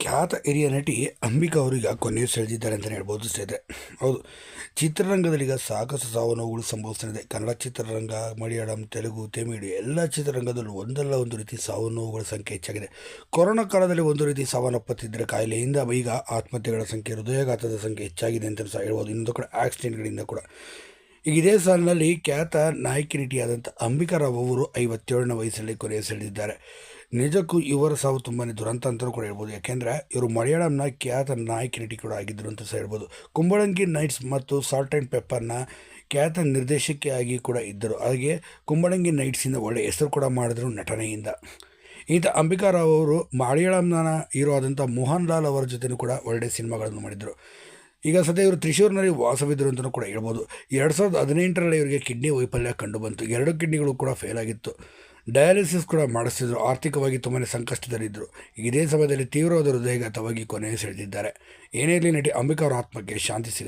ಖ್ಯಾತ ಹಿರಿಯ ನಟಿ ಅಂಬಿಕಾ ಅವರಿಗೆ ಕೊನೆಯ ಸೆಳೆದಿದ್ದಾರೆ ಅಂತಲೇ ಹೇಳ್ಬೋದು ಸ್ನೇಹಿತರೆ. ಹೌದು, ಚಿತ್ರರಂಗದಲ್ಲಿ ಈಗ ಸಾಕಷ್ಟು ಸಾವು ನೋವುಗಳು ಸಂಭವಿಸ್ತಿದೆ ಕನ್ನಡ ಚಿತ್ರರಂಗ, ಮಲಯಾಳಂ, ತೆಲುಗು, ತಮಿಳು ಎಲ್ಲ ಚಿತ್ರರಂಗದಲ್ಲೂ ಒಂದಲ್ಲ ಒಂದು ರೀತಿ ಸಾವು ನೋವುಗಳ ಸಂಖ್ಯೆ ಹೆಚ್ಚಾಗಿದೆ. ಕೊರೋನಾ ಕಾಲದಲ್ಲಿ ಒಂದು ರೀತಿ ಸಾವನ್ನಪ್ಪತ್ತಿದ್ದರೆ ಕಾಯಿಲೆಯಿಂದ ಈಗ ಆತ್ಮಹತ್ಯೆಗಳ ಸಂಖ್ಯೆ, ಹೃದಯಾಘಾತದ ಸಂಖ್ಯೆ ಹೆಚ್ಚಾಗಿದೆ ಅಂತ ಸಹ ಹೇಳ್ಬೋದು. ಇನ್ನೊಂದು ಕೂಡ ಆಕ್ಸಿಡೆಂಟ್ಗಳಿಂದ ಕೂಡ. ಈಗ ಇದೇ ಸಾಲಿನಲ್ಲಿ ಖ್ಯಾತ ನಾಯಕಿ ನಟಿಯಾದಂಥ ಅಂಬಿಕಾ ರಾವ್ ಅವರು ಐವತ್ತೇಳನೇ ವಯಸ್ಸಲ್ಲಿ ಕೊನೆಯ ಸೆಳೆದಿದ್ದಾರೆ. ನಿಜಕ್ಕೂ ಇವರ ಸಾವು ತುಂಬಾ ದುರಂತ ಅಂತಲೂ ಕೂಡ ಹೇಳ್ಬೋದು. ಯಾಕೆಂದರೆ ಇವರು ಮಲಯಾಳಂನ ಖ್ಯಾತ ನಾಯಕಿ ನಟಿ ಕೂಡ ಆಗಿದ್ದರು ಅಂತ ಸಹ ಹೇಳ್ಬೋದು. ಕುಂಬಳಂಗಿ ನೈಟ್ಸ್ ಮತ್ತು ಸಾಲ್ಟ್ ಆ್ಯಂಡ್ ಪೆಪ್ಪರ್ನ ಖ್ಯಾತ ನಿರ್ದೇಶಕಿಯಾಗಿ ಕೂಡ ಇದ್ದರು. ಹಾಗೆ ಕುಂಬಳಂಗಿ ನೈಟ್ಸಿಂದ ಒಳ್ಳೆಯ ಹೆಸರು ಕೂಡ ಮಾಡಿದ್ರು ನಟನೆಯಿಂದ. ಈತ ಅಂಬಿಕಾ ರಾವ್ ಅವರು ಮಲಯಾಳಂನ ಹೀರೋ ಆದಂಥ ಮೋಹನ್ ಲಾಲ್ ಅವರ ಜೊತೆನೂ ಕೂಡ ಒಳ್ಳೆಯ ಸಿನಿಮಾಗಳನ್ನು ಮಾಡಿದರು ಈಗ ಸದ್ಯ ಇವರು ತ್ರಿಶೂರಿನಲ್ಲಿ ವಾಸವಿದ್ದರು ಅಂತಲೂ ಕೂಡ ಹೇಳ್ಬೋದು. ಎರಡು ಸಾವಿರದ ಹದಿನೆಂಟರಲ್ಲಿ ಇವರಿಗೆ ಕಿಡ್ನಿ ವೈಫಲ್ಯ ಕಂಡುಬಂತು ಎರಡು ಕಿಡ್ನಿಗಳು ಕೂಡ ಫೇಲ್ ಆಗಿತ್ತು. ಡಯಾಲಿಸಿಸ್ ಕೂಡ ಮಾಡಿಸ್ತಿದ್ರು. ಆರ್ಥಿಕವಾಗಿ ತುಂಬಾ ಸಂಕಷ್ಟದಲ್ಲಿದ್ದರು. ಇದೇ ಸಮಯದಲ್ಲಿ ತೀವ್ರವಾದ ಹೃದಯಘಾತವಾಗಿ ಕೊನೆಯ ಸೆಳೆದಿದ್ದಾರೆ ಏನೇ ಇರಲಿ ನಟಿ ಅಂಬಿಕಾ ಅವರ ಆತ್ಮಕ್ಕೆ ಶಾಂತಿ ಸಿಗಲಿ.